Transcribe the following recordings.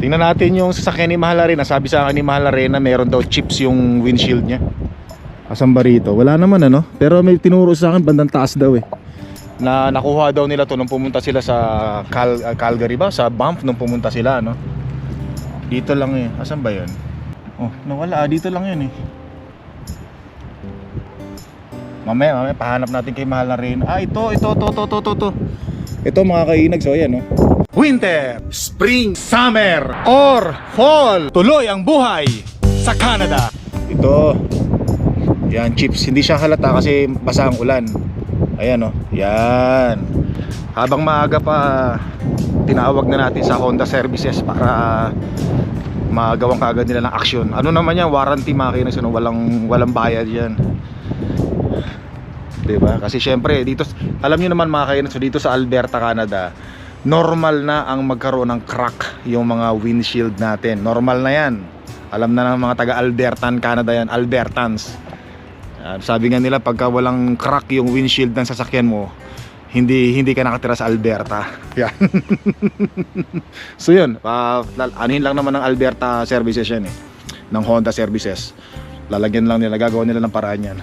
Tingnan natin yung sasakyan ni Mahal Arena. Sabi sa akin ni Mahal Arena, meron daw chips yung windshield niya. Asan ba rito? Wala naman ano. Pero may tinuro sa akin bandang taas daw eh. Na nakuha daw nila to nung pumunta sila sa Cal- uh, Calgary ba? Sa Banff nung pumunta sila no. Dito lang eh. Asan ba 'yon? Oh, nawala. Ah, Dito lang 'yun eh. Mamaya, mamaya pahanap natin kay Mahal Arena. Ah, ito, ito, ito, ito, ito, ito, ito. Ito mga kainag, so ayan no. Winter, Spring, Summer, or Fall. Tuloy ang buhay sa Canada. Ito. Yan, chips. Hindi siya halata kasi basa ang ulan. Ayan oh. Yan. Habang maaga pa, tinawag na natin sa Honda Services para magawang kagad nila ng action. Ano naman yan, warranty makina, so walang, walang bayad yan. 'di ba? Kasi syempre dito alam niyo naman mga so dito sa Alberta, Canada, normal na ang magkaroon ng crack yung mga windshield natin. Normal na 'yan. Alam na ng mga taga Albertan, Canada 'yan, Albertans. Ah, sabi nga nila pagka walang crack yung windshield ng sasakyan mo, hindi hindi ka nakatira sa Alberta. Yan. so yun, uh, anuhin lang naman ng Alberta services yan eh. Ng Honda services. Lalagyan lang nila, gagawa nila ng paraan yan.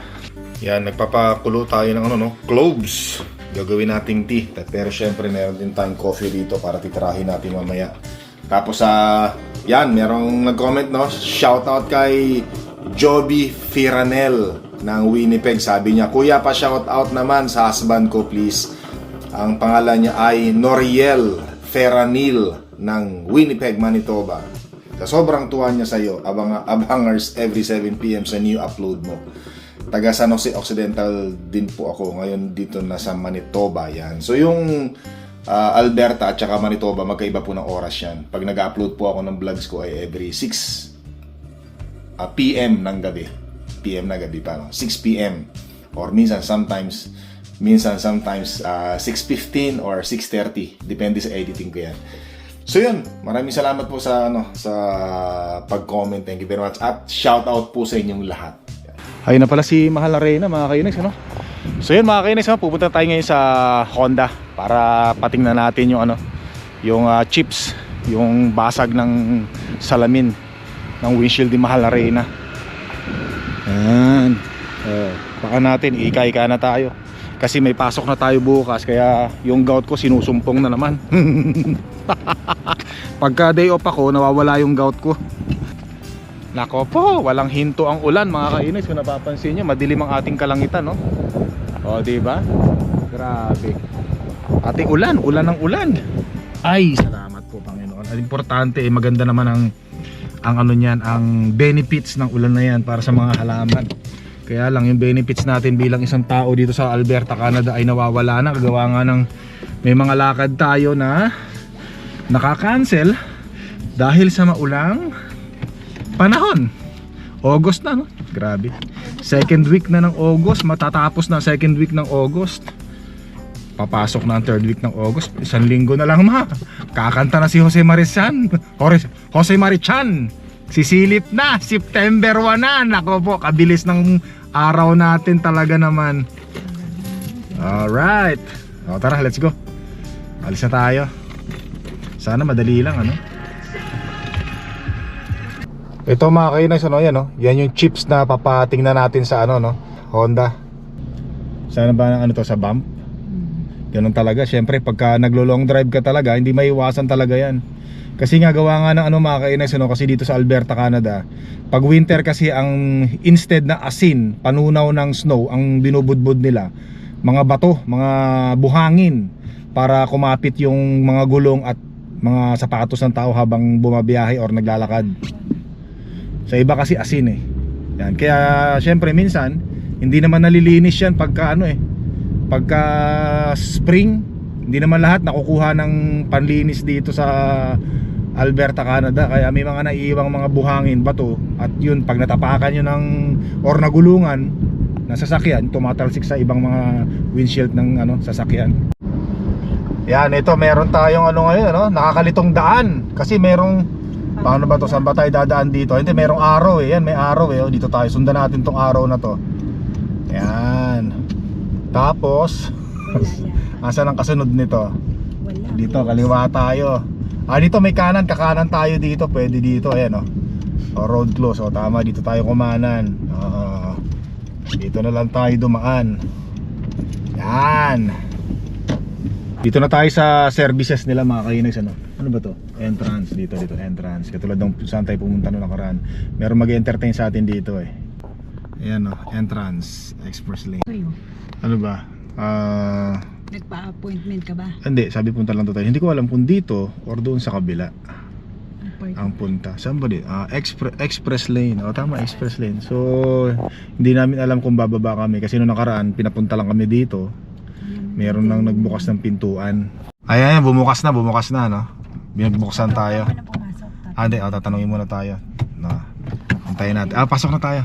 Yan, nagpapakulo tayo ng ano no, cloves. Gagawin nating tea. Pero syempre meron din tayong coffee dito para titirahin natin mamaya. Tapos sa yan, merong nag-comment no, shout out kay Joby Firanel ng Winnipeg. Sabi niya, Kuya pa shout out naman sa husband ko please. Ang pangalan niya ay Noriel Ferranil ng Winnipeg, Manitoba. Sa sobrang tuwa niya sa iyo, abang abangers every 7pm sa new upload mo. Taga San Jose Occidental din po ako ngayon dito na sa Manitoba yan. So yung ah, Alberta at saka Manitoba magkaiba po ng oras yan. Pag nag-upload po ako ng vlogs ko ay every 6 ah, PM ng gabi. PM na gabi pa. 6 PM. Or minsan sometimes minsan sometimes ah, 6.15 or 6.30. Depende sa editing ko yan. So yun, maraming salamat po sa ano sa pag-comment. Thank you very much. At shout out po sa inyong lahat. Ayun na pala si Mahal Arena mga kainis ano. So yun mga kainis, ano, pupunta tayo ngayon sa Honda para patingnan natin yung ano yung ah, chips, yung basag ng salamin ng windshield ni Mahal Arena. Ayan. Oh, baka natin ika-ika na tayo. Kasi may pasok na tayo bukas kaya yung gout ko sinusumpong na naman. Pagka day off ako, nawawala yung gout ko. Nako po, walang hinto ang ulan mga kainis. Kung napapansin nyo, madilim ang ating kalangitan, no? O, di ba? Grabe. Ating ulan, ulan ng ulan. Ay, salamat po Panginoon. Ang importante, eh, maganda naman ang ang ano niyan, ang benefits ng ulan na yan para sa mga halaman. Kaya lang yung benefits natin bilang isang tao dito sa Alberta, Canada ay nawawala na. Kagawa nga ng may mga lakad tayo na nakakancel dahil sa maulang panahon. August na, no? Grabe. Second week na ng August, matatapos na second week ng August. Papasok na ang third week ng August. Isang linggo na lang, ma. Kakanta na si Jose Marichan. Jose Marichan. Sisilip na. September 1 na. Nako po, kabilis ng araw natin talaga naman. Alright. O, tara, let's go. Alis na tayo. Sana madali lang, ano? Ito mga kainis, ano yan, no? Yan yung chips na papatingnan natin sa ano, no? Honda. Sana ba ng ano to, sa bump? Ganun talaga, syempre pagka naglo-long drive ka talaga, hindi maiwasan talaga yan. Kasi nga gawa nga ng ano mga kainis, ano? Kasi dito sa Alberta, Canada, pag winter kasi ang instead na asin, panunaw ng snow, ang binubudbud nila, mga bato, mga buhangin, para kumapit yung mga gulong at mga sapatos ng tao habang bumabiyahe or naglalakad. Sa iba kasi asin eh. Yan. Kaya syempre minsan hindi naman nalilinis yan pagka ano eh. Pagka spring, hindi naman lahat nakukuha ng panlinis dito sa Alberta, Canada. Kaya may mga naiiwang mga buhangin, bato at yun pag natapakan nyo ng or nagulungan na sasakyan, tumatalsik sa ibang mga windshield ng ano sasakyan. Yan, ito meron tayong ano ngayon, ano, nakakalitong daan kasi merong Paano ba to? Saan ba tayo dadaan dito? Hindi, merong araw eh. Yan, may araw eh. O, dito tayo. Sundan natin tong araw na to. Yan. Tapos, asan ang kasunod nito? Wala. Dito, kaliwa tayo. Ah, dito may kanan, kakanan tayo dito. Pwede dito, ayan oh. O, road close. O, tama, dito tayo kumanan. Ah, dito na lang tayo dumaan. Yan. Dito na tayo sa services nila mga kainags ano. Ano ba to? Entrance dito dito entrance. Katulad ng saan tayo pumunta noong nakaraan. Meron mag-entertain sa atin dito eh. Ayan oh, entrance express lane. Kayo, Ano ba? Ah, nagpa-appointment ka ba? hindi, sabi punta lang to tayo. Hindi ko alam kung dito or doon sa kabila ang punta. Saan ba dito? Ah, express express lane. O tama, express lane. So, hindi namin alam kung bababa kami kasi noong nakaraan pinapunta lang kami dito. Meron nang nagbukas ng pintuan. Ayan, bumukas na, bumukas na, no? Binubuksan tayo. Ah, hindi, oh, tatanungin muna tayo. No. Antayin natin. Ah, pasok na tayo.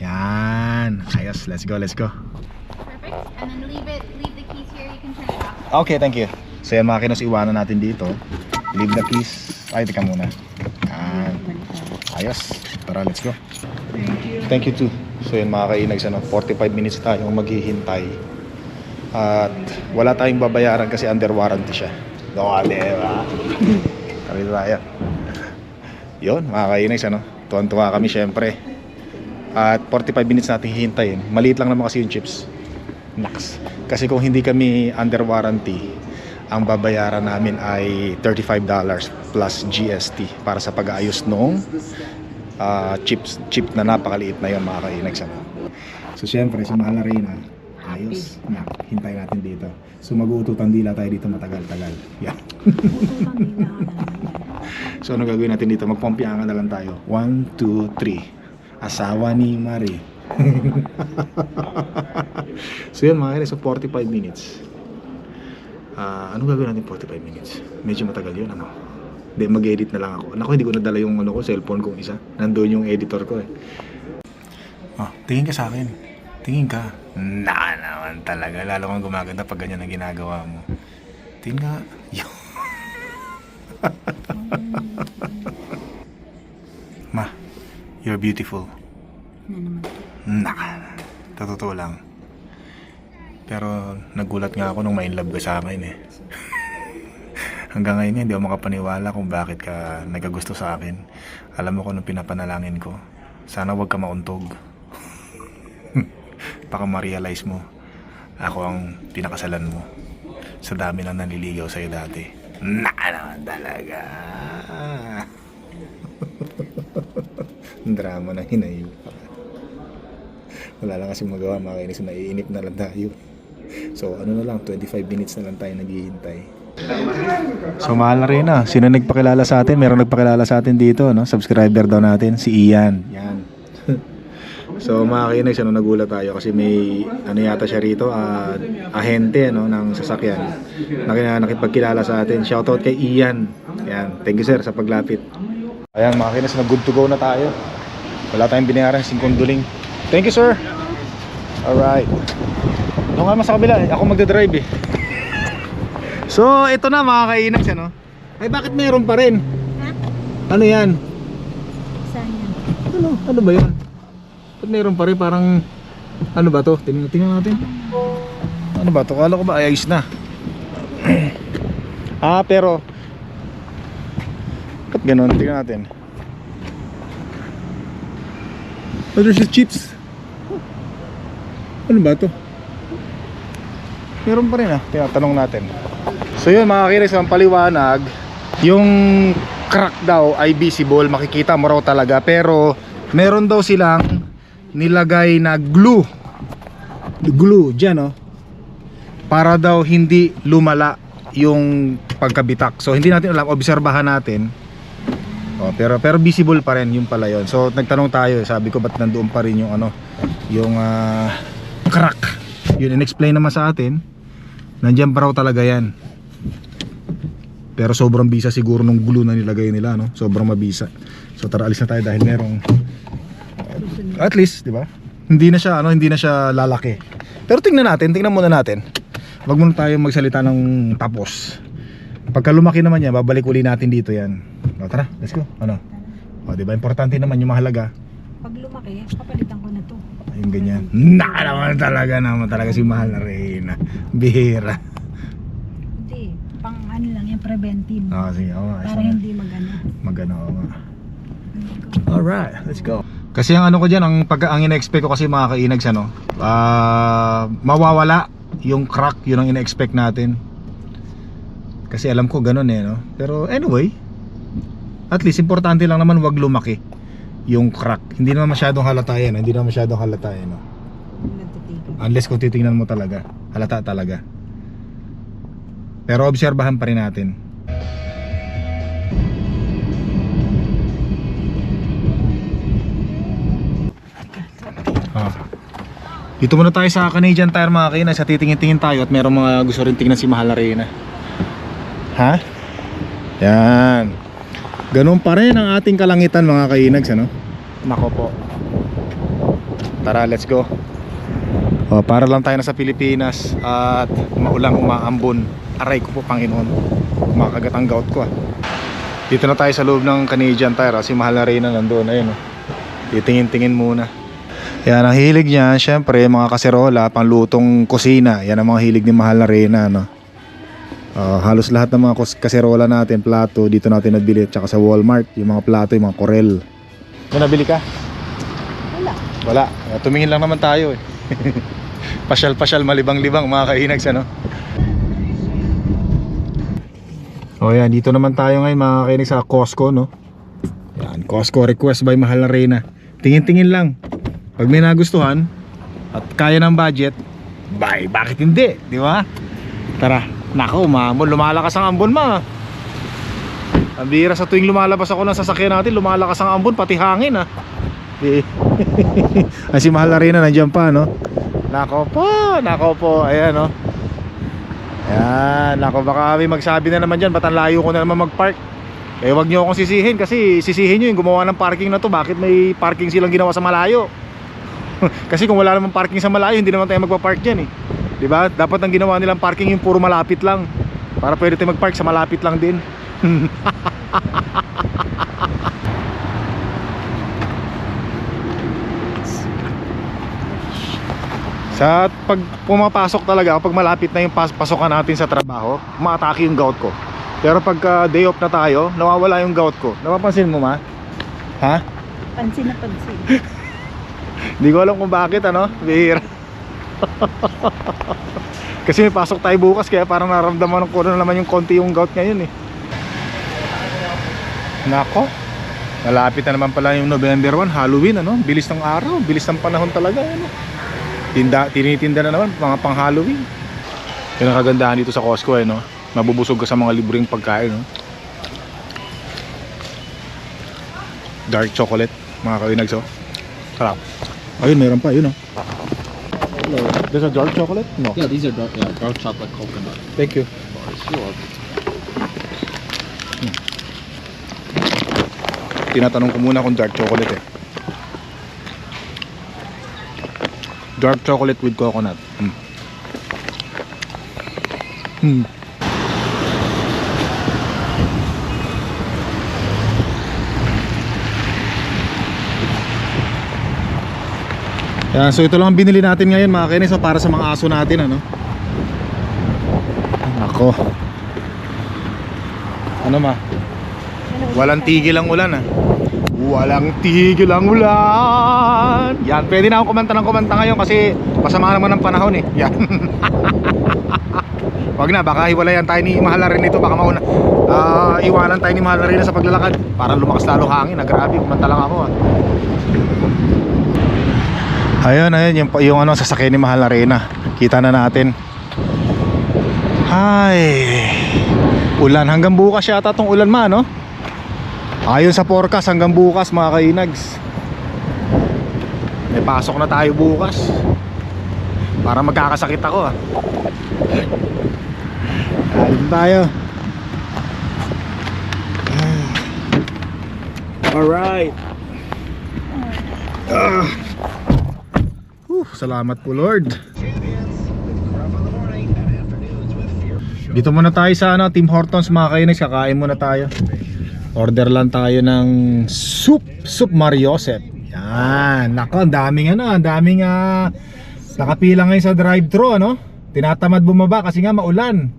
Yan. Ayos, let's go, let's go. Perfect. And then leave it, leave the keys here. You can turn it off. Okay, thank you. So yan mga kinos, iwanan natin dito. Leave the keys. Ay, teka muna. Yan. Ayos. Tara, let's go. Thank you. Thank you too. So yun mga kainags, ano, 45 minutes tayong maghihintay. At wala tayong babayaran kasi under warranty siya. No, ba? Kami tayo. Yun, mga kainags, ano, tuwan-tuwa kami syempre. At 45 minutes natin hihintayin. Maliit lang naman kasi yung chips. Naks. Kasi kung hindi kami under warranty, ang babayaran namin ay $35 plus GST para sa pag-aayos nung ah, chips chip na napakaliit na yon mga kainags ano. So syempre si Mahal Arena ayos na hintay natin dito. So mag-uututan dila tayo dito matagal-tagal. Yeah. So ano gagawin natin dito? Magpompiangan na lang tayo. 1 2 3. Asawa ni Marie. so yun mga kainags, so 45 minutes. Ah, ano gagawin natin 45 minutes? Medyo matagal yun ano. Hindi, mag-edit na lang ako. Naku, hindi ko nadala yung ano ko, cellphone kong isa. Nandoon yung editor ko eh. Oh, tingin ka sa akin. Tingin ka. Na naman talaga. Lalo kang gumaganda pag ganyan ang ginagawa mo. Tingin ka. Yo. Ma, you're beautiful. Na naman. Naka. Totoo lang. Pero nagulat nga ako nung may love ka sa akin eh. Hanggang ngayon hindi ako makapaniwala kung bakit ka nagagusto sa akin. Alam mo kung anong pinapanalangin ko. Sana wag ka mauntog. Baka ma-realize mo. Ako ang pinakasalan mo. Sa dami lang nanliligaw sa'yo dati. Naka naman talaga. Drama na hinayo wala lang kasi magawa mga kainis naiinip na lang tayo. So ano na lang 25 minutes na lang tayo naghihintay. So mahal na rin ah. Sino nagpakilala sa atin? Meron nagpakilala sa atin dito no? Subscriber daw natin si Ian. Yan so mga kainis ano nagulat tayo kasi may ano yata siya rito ah, ahente no ng sasakyan na nakipagkilala sa atin shoutout kay Ian yan thank you sir sa paglapit ayan mga kainis na good to go na tayo wala tayong binayaran singkong duling Thank you, sir. Alright. Doon nga mas sa kabila. eh. Ako magdadrive eh. So, ito na mga kainags, ano? Ay, bakit meron pa rin? Ha? Ano yan? Saan yan? Ano? Ano ba yun? Ba't meron pa rin? Parang, ano ba to? Tingnan, tingnan natin. Ano ba to? Kala ko ba ay, ayos na? ah, pero, ba't ganun? Tingnan natin. Oh, there's the chips. Ano ba to? Meron pa rin ah. Tinatanong natin. So yun mga kiris, ang paliwanag, yung crack daw ay visible, makikita mo raw talaga. Pero meron daw silang nilagay na glue. Glue, dyan oh. Para daw hindi lumala yung pagkabitak. So hindi natin alam, obserbahan natin. Oh, pero pero visible pa rin yung pala yon. So nagtanong tayo, sabi ko ba't nandoon pa rin yung ano, yung ah, crack. Yun in-explain naman sa atin. Nandiyan pa raw talaga yan. Pero sobrang bisa siguro nung glue na nilagay nila, no? Sobrang mabisa. So tara alis na tayo dahil merong at least, di ba? Hindi na siya ano, hindi na siya lalaki. Pero tingnan natin, tingnan muna natin. Wag muna tayo magsalita ng tapos. Pagka lumaki naman yan, babalik uli natin dito yan. O, tara, let's go. Ano? O, di ba? Importante naman yung mahalaga. Pag lumaki, papalitan ko na to. Yung ganyan. Naka naman talaga naman talaga si Mahal na Reyna. Bihira. Hindi. Pang ano lang yan, preventive. Ah, sige, oo nga. para hindi magano. Magano, oo nga. Alright, let's go. Kasi ang ano ko diyan, ang pag ang ina-expect ko kasi mga kainags ano, ah mawawala yung crack, yun ang ina-expect natin. Kasi alam ko ganun eh, no. Pero anyway, at least importante lang naman wag lumaki yung crack. Hindi naman masyadong halata yan, hindi naman masyadong halata yan, no. Nagtitigan. Unless kung titingnan mo talaga, halata talaga. Pero obserbahan pa rin natin. Dito muna tayo sa Canadian Tire mga kaina sa titingin-tingin tayo at merong mga gusto rin tingnan si Mahal na Reyna. Ha? Yan. Ganun pa rin ang ating kalangitan mga kainags ano? Nako po. Tara, let's go. Oh, para lang tayo nasa Pilipinas at maulang umaambon. Aray ko po Panginoon. Kumakagat ang gout ko ah. Dito na tayo sa loob ng Canadian Tire. ah. Si Mahal na Reyna nandoon. Ayun oh. Titingin-tingin muna. Yan ang hilig niya, syempre mga kaserola, panglutong kusina. Yan ang mga hilig ni Mahal na Reyna, no. Ah, halos lahat ng mga kaserola natin, plato, dito natin nabili. Tsaka sa Walmart, yung mga plato, yung mga korel. May nabili ka? Wala. Wala. Ah, Tumingin lang naman tayo eh. Pasyal-pasyal, malibang-libang mga kainags ano. O yan, dito naman tayo ngayon mga kainags sa Costco no. Yan, Costco request by Mahal na Reyna. Tingin-tingin lang. Pag may nagustuhan at kaya ng budget, bye, bakit hindi? Di ba? Tara, nako, umambon, lumalakas ang ambon ma. Ang bira sa tuwing lumalabas ako ng sasakyan natin, lumalakas ang ambon, pati hangin ah. Eh. Ay si Mahal na rin na nandiyan pa no Nako po, nako po Ayan no Ayan, nako baka may magsabi na naman dyan Ba't ang layo ko na naman mag-park Eh wag nyo akong sisihin Kasi sisihin nyo yung gumawa ng parking na to Bakit may parking silang ginawa sa malayo Kasi kung wala naman parking sa malayo Hindi naman tayo magpa-park dyan eh Diba? Dapat ang ginawa nilang parking yung puro malapit lang Para pwede tayo mag-park sa malapit lang din Sa pag pumapasok talaga, pag malapit na yung pas pasokan natin sa trabaho, umaatake yung gout ko. Pero pagka day off na tayo, nawawala yung gout ko. Napapansin mo ma? Ha? Pansin na pansin. Hindi ko alam kung bakit ano, bihira. Kasi may pasok tayo bukas kaya parang naramdaman ko na naman yung konti yung gout ngayon eh. Nako. Malapit na naman pala yung November 1, Halloween ano, bilis ng araw, bilis ng panahon talaga ano. Tinda, tinitinda na naman mga pang Halloween. Yun ang kagandahan dito sa Costco eh no. Mabubusog ka sa mga libreng pagkain no. Dark chocolate, mga kawinags oh. Sarap. Ayun, meron pa, yun oh. There's a dark chocolate? No. Yeah, these are dark, yeah, dark chocolate coconut Thank you. bars. You're welcome. Tinatanong ko muna kung dark chocolate eh. Dark chocolate with coconut. Mm. Mm. Yan, so ito lang ang binili natin ngayon mga kinis so para sa mga aso natin ano. Ako. Ano ma? Walang tigil ang ulan ah. Walang tigil ang ulan. Yan, pwede na ako kumanta ng kumanta ngayon kasi masama naman ang panahon eh. Yan. Wag na, baka hiwalayan tayo ni Mahal rin ito. Baka mauna, ah, iwanan tayo ni Mahal rin sa paglalakad. Para lumakas lalo hangin. Ah, grabe, kumanta lang ako ah. Ayun, ayun, yung, yung ano, sasakyan ni Mahal na Reyna. Kita na natin. Ay, ulan. Hanggang bukas yata tong ulan ma, no? Ayon sa forecast hanggang bukas mga kainags May pasok na tayo bukas Para magkakasakit ako ah Alim tayo Alright ah. Salamat po Lord Dito muna tayo sa ano, Tim Hortons mga kainags Kakain muna tayo Order lang tayo ng soup, soup Mariosep. Yan. Nako, ang daming ano, ang daming ah, nakapila ngayon sa drive-thru ano. Tinatamad bumaba kasi nga maulan.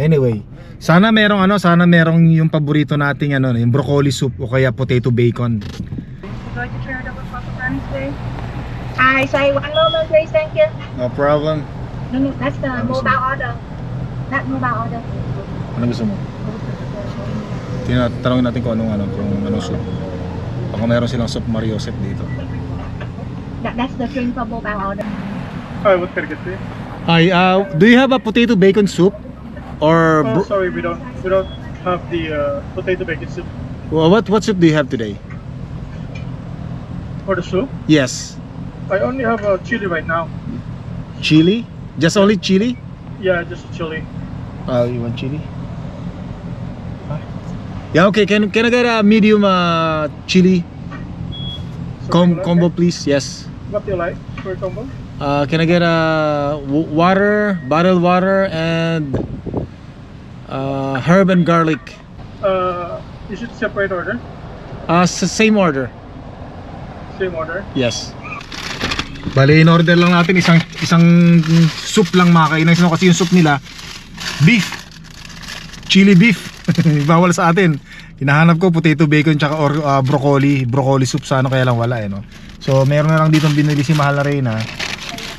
Anyway, Sana merong ano, sana merong yung paborito nating ano, yung broccoli soup o kaya potato bacon. Going to turn it over for Spanish, please. I say one moment, please. Thank you. No problem. No, no, that's the mobile order. Not mobile order. Ano gusto mo? Tinatanungin natin kung anong ano, kung anong soup. Baka meron silang soup Mariosep dito. That, that's the drink for mobile order. Hi, what can I get for you? Hi, uh, do you have a potato bacon soup? Or Oh, sorry, we don't we don't have the uh, potato bacon soup Well, what what soup do you have today? for the soup. Yes. I only have uh, chili right now. Chili? Just only chili? Yeah, just chili. Uh, you want chili? Yeah, okay. Can can I get a medium uh, chili com- Something combo, like please? Yes. What do you like for a combo? Uh, can I get a w- water, bottled water, and uh, herb and garlic? Uh, is it separate order? Uh, same order. Same order. Yes. Bali, in order lang natin isang isang soup lang mga kainan no? kasi yung soup nila beef. Chili beef. Bawal sa atin. Hinahanap ko potato bacon tsaka or, uh, broccoli, broccoli soup sana kaya lang wala eh no. So meron na lang dito binili si Mahal na Reyna.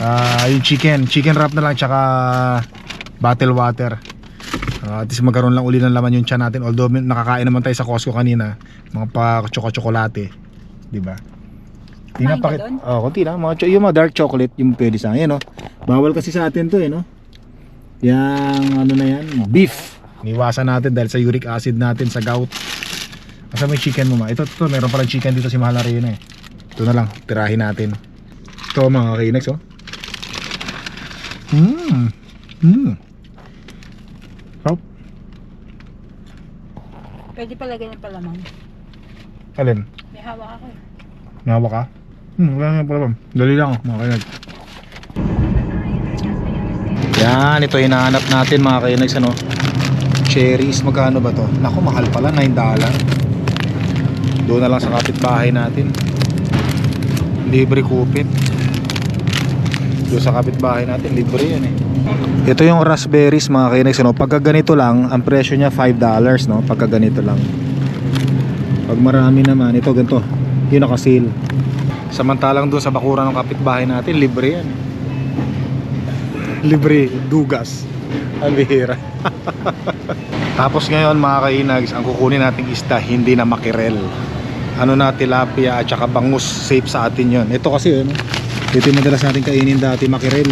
Ah, yung chicken, chicken wrap na lang tsaka bottle water. Ah, at least magkaroon lang uli ng laman yung tiyan natin although nakakain naman tayo sa Costco kanina mga pa chocolate, 'di ba? Tingnan pakit. doon? Oh, konti lang. Mga, yung mga dark chocolate, yung pwede sa akin, no? Bawal kasi sa atin to, eh, no? Yang, ano na yan? Beef. Niwasan natin dahil sa uric acid natin sa gout. Asa yung chicken mo, ma? Ito, ito, meron palang chicken dito si Mahal na Reyna, eh. Ito na lang, tirahin natin. Ito, mga kainex, oh. Mmm. Mmm. Sarap. Pwede pala ganyan palaman. Alin? May hawak ako eh. Nawa ka? Hmm, wala nga pala. Dali lang, mga kainex. Yan, ito hinahanap natin mga kainex, ano? Cherries, magkano ba to? Naku, mahal pala, 9 dollar. Doon na lang sa kapitbahay natin. Libre kupit. Doon sa kapitbahay natin, libre yan eh. Ito yung raspberries mga kainex, ano? Pagka ganito lang, ang presyo niya 5 dollars, no? Pagka ganito lang. Pag marami naman, ito ganito. Yun naka-sale. Samantalang doon sa bakuran ng kapitbahay natin, libre yan. libre, dugas. Ang bihira. Tapos ngayon mga kainags, ang kukunin nating isda hindi na makirel. Ano na tilapia at saka bangus, safe sa atin yon. Ito kasi ano, ito yung madalas natin kainin dati makirel.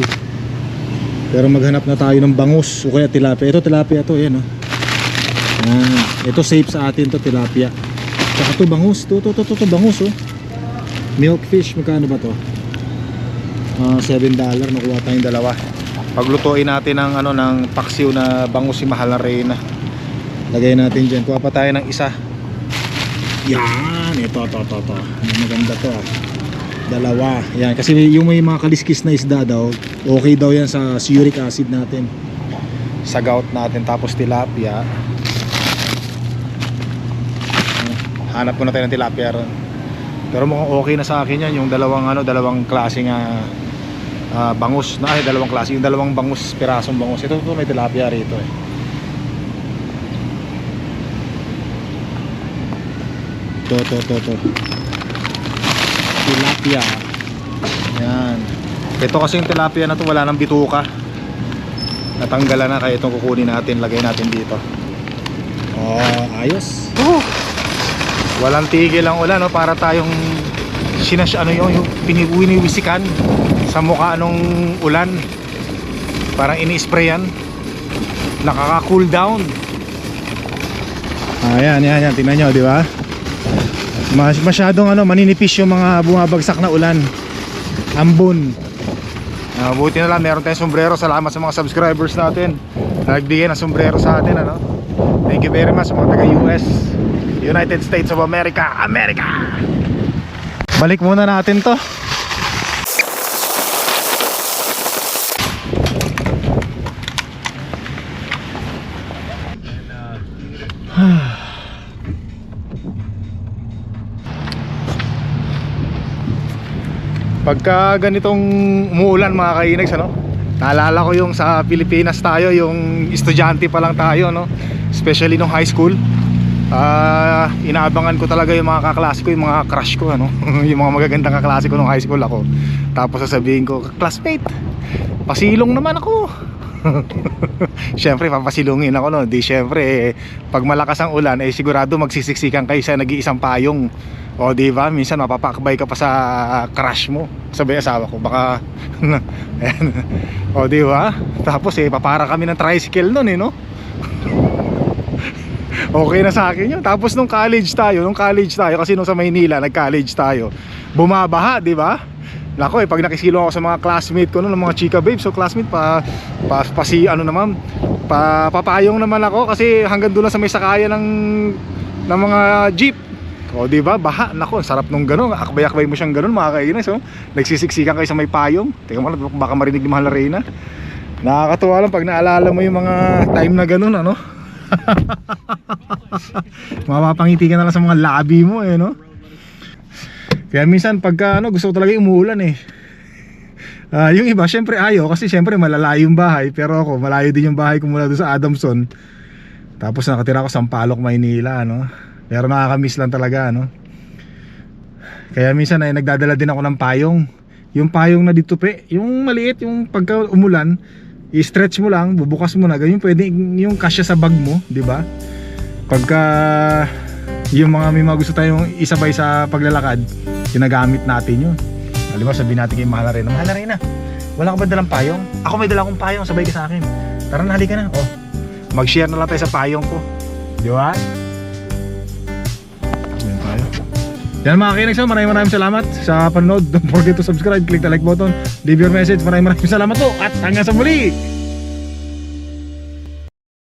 Pero maghanap na tayo ng bangus o kaya tilapia. Ito tilapia to, yan oh. Ah, ito safe sa atin to tilapia. Tsaka to bangus, to to to to, to bangus oh. Milkfish, magkano ba to? Ah, 7 dollar, nakuha tayong dalawa. Paglutuin natin ng ano ng paksiw na bangus si Mahal na Reyna. Lagay natin diyan. Kuha pa tayo ng isa. Yan, ito to to to. Maganda to. ah. Dalawa. Yan, kasi yung may mga kaliskis na isda daw, okay daw yan sa uric acid natin. Sa gout natin tapos tilapia. Hanap ko na tayo ng tilapia ron. Pero mukhang okay na sa akin yan yung dalawang ano, dalawang klase nga ah, bangus na ay dalawang klase, yung dalawang bangus, pirasong bangus. Ito to may tilapia rito eh. To to to to. Tilapia. Yan. Ito kasi yung tilapia na to wala nang bituka. Natanggalan na kaya itong kukunin natin, lagay natin dito. Oh, ayos. Walang tigil ang ulan, no? para tayong sinas ano yung, yung piniwiniwisikan sa mukha nung ulan. Parang ini-sprayan. Nakaka-cool down. Ayan, yan, yan. Tingnan nyo, di ba? Mas, masyadong ano, maninipis yung mga bumabagsak na ulan. Ambon. Ah, buti na lang, meron tayong sombrero. Salamat sa mga subscribers natin. Nagbigay ng sombrero sa atin, ano? Thank you very much sa mga taga-US. United States of America, America! Balik muna natin to. Pagka ganitong umuulan mga kainags ano? Naalala ko yung sa Pilipinas tayo, yung estudyante pa lang tayo no. especially nung high school. Ah, inaabangan ko talaga yung mga kaklase ko, yung mga crush ko, ano, yung mga magagandang kaklase ko nung high school ako. Tapos sasabihin ko, classmate, pasilong naman ako. Siyempre, papasilungin ako no. Di syempre, eh, pag malakas ang ulan, eh sigurado magsisiksikan kayo sa nag-iisang payong. O di ba? Minsan mapapakbay ka pa sa crush mo. Sabi asawa ko, baka. O di ba? Tapos eh papara kami ng tricycle noon eh, no? Okay na sa akin yun. Tapos nung college tayo, nung college tayo kasi nung sa Maynila, nag-college tayo. Bumabaha, di ba? Nako eh, pag nakisilo ako sa mga classmate ko noon, mga chika babes, so classmate pa, pa, pa si ano naman, pa, papayong naman ako kasi hanggang doon lang sa may sakayan ng, ng mga jeep. O di ba? Baha. Nako, sarap nung gano'n. Akbay-akbay mo siyang gano'n, mga kainis. Oh. Nagsisiksikan kayo sa may payong. Teka mo baka marinig ni Mahal na Reyna. Nakakatuwa lang pag naalala mo yung mga time na gano'n, ano? Mapapangiti ka na lang sa mga labi mo, eh, no? Kaya minsan pagka ano, gusto ko talaga umuulan eh. Ah, yung iba, syempre ayaw kasi syempre malalayo yung bahay, pero ako malayo din yung bahay ko mula doon sa Adamson. Tapos nakatira ako sa Sampaloc, Maynila, ano. Pero nakaka-miss lang talaga, ano. Kaya minsan ay nagdadala din ako ng payong. Yung payong na dito pe, yung maliit, yung pagka umulan, i-stretch mo lang, bubukas mo na, ganyan pwede yung kasya sa bag mo, di ba? Pagka yung mga may mga gusto tayong isabay sa paglalakad, ginagamit natin yun. Alam mo, sabihin natin kay Mahal na Reyna, Mahal na Reyna, wala ka ba dalang payong? Ako may dala akong payong, sabay ka sa akin. Tara na, halika na. Oh, mag-share na lang tayo sa payong ko. Di ba? Yan mga kinags, maraming maraming salamat sa panonood. Don't forget to subscribe, click the like button, leave your message. Maraming maraming salamat po at hanggang sa muli.